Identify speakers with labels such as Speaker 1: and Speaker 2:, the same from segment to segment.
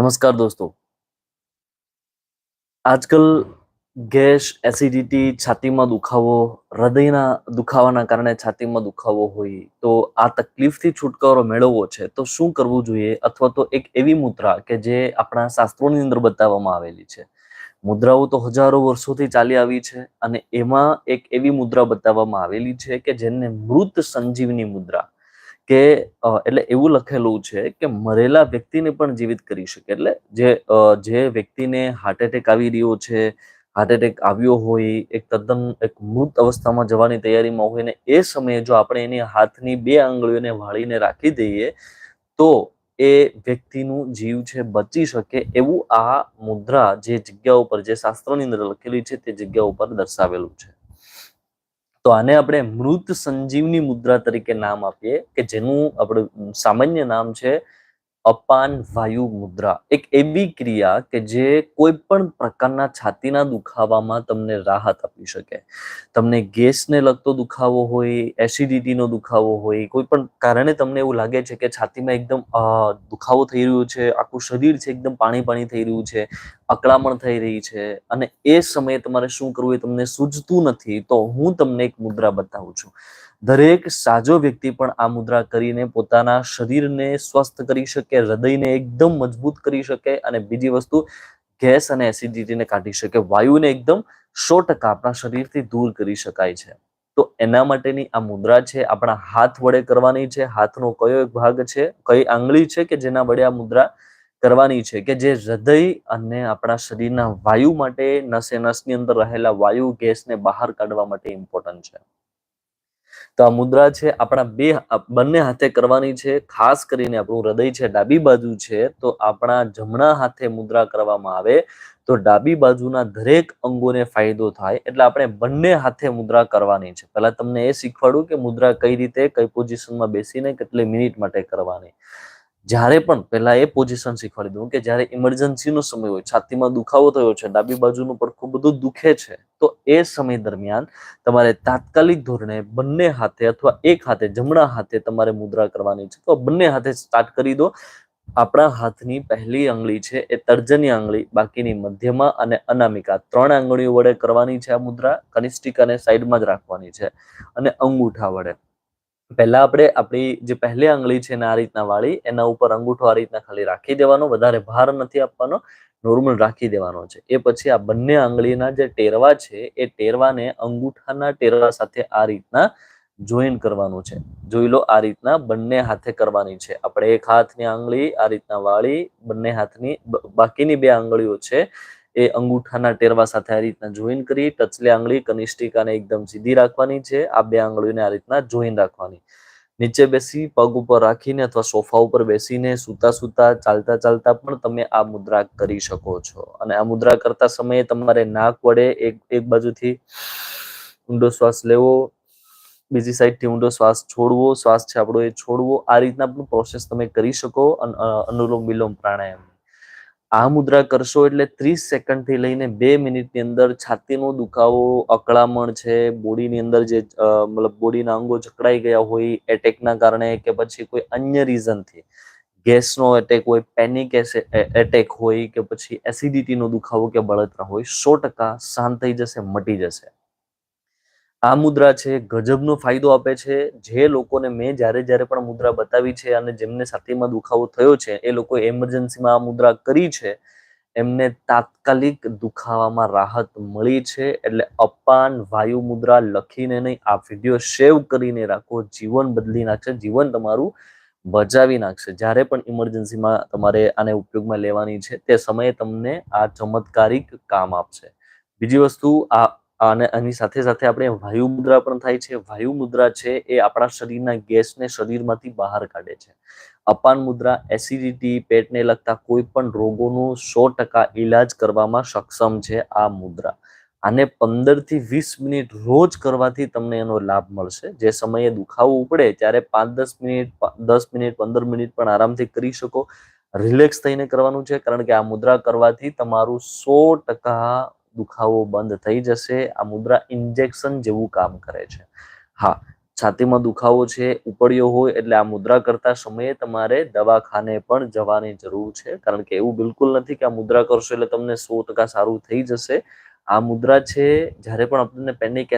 Speaker 1: નમસ્કાર દોસ્તો. આજકાલ ગેસ એસિડિટી છાતીમાં દુખાવો, હૃદયના દુખાવાના કારણે છાતીમાં દુખાવો હોય તો આ તકલીફથી છુટકારો મેળવવો છે, તો શું કરવું જોઈએ? અથવા તો એક એવી મુદ્રા કે જે આપણા શાસ્ત્રોની અંદર બતાવવામાં આવેલી છે. મુદ્રાઓ તો હજારો વર્ષોથી ચાલી આવી છે અને એમાં એક એવી મુદ્રા બતાવવામાં આવેલી છે કે જેને મૃત સંજીવની મુદ્રા કે એટલે એવું લખેલું છે કે મરેલા વ્યક્તિને પણ જીવિત કરી શકે. એટલે જે જે વ્યક્તિને હાર્ટ એટેક આવી રહ્યો છે હાર્ટ એટેક આવ્યો હોય, એક તદ્દન એક મૃત અવસ્થામાં જવાની તૈયારીમાં હોય ને એ સમયે જો આપણે એની હાથની બે આંગળીઓને વાળીને રાખી દઈએ, તો એ વ્યક્તિનું જીવ છે બચી શકે એવું આ મુદ્રા જે જગ્યા ઉપર, જે શાસ્ત્રની અંદર લખેલી છે તે જગ્યા ઉપર દર્શાવેલું છે. તો આને આપણે મૃત સંજીવની મુદ્રા તરીકે નામ આપીએ કે જેનું આપણું, સામાન્ય નામ છે અપાન વાયુ મુદ્રા. એક એવી ક્રિયા કે જે કોઈ પણ પ્રકારના છાતીના દુખાવામાં તમને રાહત આપી શકે. તમને ગેસને લગતો દુખાવો હોય, એસિડિટીનો દુખાવો હોય, કોઈ પણ કારણે તમને એવું લાગે છે કે છાતીમાં એકદમ દુખાવો થઈ રહ્યો છે, આખું શરીર છે એકદમ પાણી પાણી થઈ રહ્યું છે, અકળામણ થઈ રહી છે અને એ સમયે તમારે શું કરવું એ તમને સૂઝતું નથી, તો હું તમને એક મુદ્રા બતાવું છું. દરેક સાજો વ્યક્તિ પણ આ મુદ્રા કરીને પોતાના શરીરને સ્વસ્થ કરી શકે, હૃદયને એકદમ મજબૂત કરી શકે અને બીજી વસ્તુ, ગેસ અને એસિડિટીને કાઢી શકે. વાયુને એકદમ સો ટકા આપણા શરીરથી દૂર કરી શકાય છે. તો એના માટેની આ મુદ્રા છે, આપણા હાથ વડે કરવાની છે. હાથનો કયો એક ભાગ છે, કઈ આંગળી છે કે જેના વડે આ મુદ્રા કરવાની છે કે જે હૃદય અને આપણા શરીરના વાયુ માટે નસે નસની અંદર રહેલા વાયુ ગેસને બહાર કાઢવા માટે ઇમ્પોર્ટન્ટ છે. તો આ મુદ્રા છે આપણા બે બંને હાથે કરવાની છે. ખાસ કરીને આપણું હૃદય છે ડાબી બાજુ છે, તો આપણા જમણા હાથે મુદ્રા કરવામાં આવે, તો ડાબી બાજુના દરેક અંગોને ફાયદો થાય, એટલે આપણે બંને હાથે મુદ્રા કરવાની છે. પહેલા તમને એ શીખવાડું કે મુદ્રા કઈ રીતે, કઈ પોઝિશનમાં બેસીને કેટલી મિનિટ માટે કરવાની. જ્યારે પણ પહેલા એ પોઝિશન શીખવાડી દઉં કે જ્યારે ઇમરજન્સીનો સમય હોય, છાતીમાં દુખાવો થયો છે, ડાબી બાજુનું પડખું બધું દુખે છે એ સમય દરમિયાન તમારે તાત્કાલિક ધોરણે બંને હાથે અથવા એક હાથે જમણા હાથે તમારે મુદ્રા કરવાની છે. તો બંને હાથે સ્ટાર્ટ કરી દો. આપણા હાથની પહેલી આંગળી છે એ તર્જની આંગળી, બાકીની મધ્યમાં અને અનામિકા ત્રણ આંગળીઓ વડે કરવાની છે આ મુદ્રા, કનિષ્ઠિકાને સાઈડમાં જ રાખવાની છે અને અંગૂઠા વડે. પહેલા આપણે આપણી જે પહેલી આંગળી છે ને આ રીતના વાળી, એના ઉપર અંગૂઠો આ રીતના ખાલી રાખી દેવાનો, વધારે ભાર નથી આપવાનો. નોર્મલ રાખી દેવાનો છે. એ પછી આ બંને આંગળીના જે ટેરવા છે, એ ટેરવાને અંગૂઠાના ટેરવા સાથે આ રીતના જોઈન કરવાનું છે. જોઈ લો આ રીતના બંને હાથે કરવાની છે. આપણે એક હાથની આંગળી, આ રીતના વાળી, બંને હાથની બાકીની બે આંગળીઓ છે, એ અંગૂઠાના ટેરવા સાથે આ રીતના જોઈન કરી, ટચલી આંગળી, કનિષ્ઠિકાને એકદમ સીધી રાખવાની છે. આ બે આંગળીઓને આ રીતના જોઈન રાખવાની. નીચે બેસી, પગ ઉપર રાખીને અથવા સોફા ઉપર બેસીને સૂતા સૂતા, ચાલતા ચાલતા પણ તમે આ મુદ્રા કરી શકો છો. અને આ મુદ્રા કરતા સમયે તમારે નાક વડે એક એક બાજુથી ઊંડો શ્વાસ લેવો, બીજી સાઈડથી ઊંડો શ્વાસ છોડવો, શ્વાસ છે આપણો એ છોડવો. આ રીતના પણ પ્રોસેસ તમે કરી શકો અન- અનુલોમ વિલોમ પ્રાણાયામ. આ મુદ્રા કરશો એટલે ત્રીસ સેકન્ડથી લઈને બે મિનિટની અંદર છાતીનો દુખાવો, અકળામણ છે, બોડીની અંદર જે મતલબ બોડીના અંગો જકડાઈ ગયા હોય, એટેકના કારણે કે પછી કોઈ અન્ય રીઝનથી. ગેસનો એટેક હોય, પેનિક એટેક હોય કે પછી એસિડિટીનો દુખાવો કે બળતરા હોય, સો ટકા શાંત થઈ જશે, મટી જશે. આ મુદ્રા છે, ગજબનો ફાયદો આપે છે. જે લોકોને મેં જ્યારે જ્યારે પણ મુદ્રા બતાવી છે અને જેમને છાતીમાં દુખાવો થયો છે, એ લોકોએ એમરજન્સીમાં આ મુદ્રા કરી છે. એમને તાત્કાલિક દુખાવામાં રાહત મળી છે. એટલે અપાન વાયુ મુદ્રા લખીને નહીં, આ વીડિયો સેવ કરીને રાખો. જીવન બદલી નાખશે. જીવન તમારું બચાવી નાખશે. જ્યારે પણ ઇમરજન્સીમાં તમારે આને ઉપયોગમાં લેવાની છે, તે સમયે તમને આ ચમત્કારિક કામ આપશે. બીજી વસ્તુ, આ અને આની સાથે સાથે આપણે વાયુ મુદ્રા પણ થાય છે. વાયુ મુદ્રા છે એ આપણા શરીરના ગેસને શરીરમાંથી બહાર કાઢે છે. અપાન મુદ્રા, એસિડિટી, પેટને લગતા કોઈ પણ રોગોનું સો ટકા ઈલાજ કરવામાં સક્ષમ છે આ મુદ્રા. આને પંદરથી વીસ મિનિટ રોજ કરવાથી તમને એનો લાભ મળશે. જે સમયે દુખાવો ઉપડે ત્યારે પાંચ દસ મિનિટ દસ મિનિટ, પંદર મિનિટ પણ આરામથી કરી શકો. રિલેક્સ થઈને કરવાનું છે કારણ કે આ મુદ્રા કરવાથી તમારું સો ટકા દુખાવો બંધ થઈ જશે, આ મુદ્રા ઇન્જેક્શન જેવું કામ કરે છે. હા, છાતીમાં દુખાવો છે, ઉપડ્યો હોય એટલે આ મુદ્રા કરતા સમયે તમારે દવાખાને પણ જવાની જરૂર છે. કારણ કે એવું બિલકુલ નથી કે આ મુદ્રા કરશો એટલે તમને સો ટકા સારું થઈ જશે. આ મુદ્રા છે, જ્યારે પણ આપણને પેનિક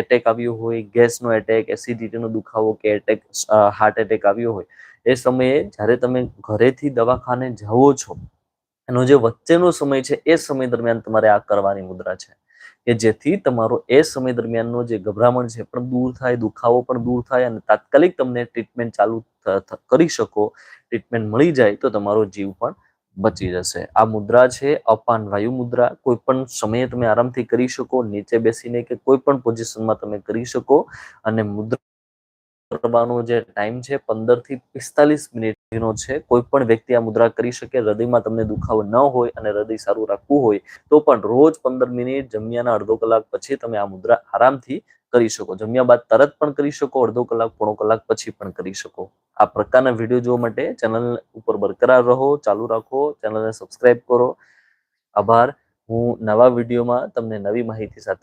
Speaker 1: એટેક આવ્યો હોય, ગેસનો એટેક એસિડિટીનો દુખાવો કે એટેક હાર્ટ એટેક આવ્યો હોય, એ સમયે જ્યારે તમે ઘરેથી દવાખાને જાઓ છો એનો જે વચ્ચેનો સમય છે, એ સમય દરમિયાન તમારે આ કરવાની મુદ્રા છે. કે જેથી તમારો એ સમય દરમિયાનનો જે ગભરામણ છે પણ દૂર થાય, દુખાવો પણ દૂર થાય અને તાત્કાલિક તમને ટ્રીટમેન્ટ ચાલુ કરી શકો, ટ્રીટમેન્ટ મળી જાય તો તમારો જીવ પણ બચી જશે. આ મુદ્રા છે, અપાન વાયુ મુદ્રા. કોઈ પણ સમયે તમે આરામથી કરી શકો, નીચે બેસીને કે કોઈ પણ પોઝિશનમાં તમે કરી શકો અને મુદ્રા કરવાનો જે ટાઈમ છે પંદરથી પિસ્તાલીસ મિનિટનો છે, કોઈ પણ વ્યક્તિ આ મુદ્રા કરી શકે, હૃદયમાં તમને દુખાવો ન હોય અને હૃદય સારું રાખવું હોય, તો પણ રોજ પંદર મિનિટ જમ્યાના અડધો કલાક પછી તમે આ મુદ્રા આરામથી કરી શકો. જમ્યા બાદ તરત પણ કરી શકો, અડધો કલાક, પોણો કલાક પછી પણ કરી શકો. આ પ્રકારના વીડિયો જોવા માટે ચેનલ ઉપર બરકરાર રહો, ચાલુ રાખો, ચેનલને સબસ્ક્રાઇબ કરો. આભાર. હું નવા વિડીયોમાં તમને નવી માહિતી સાથે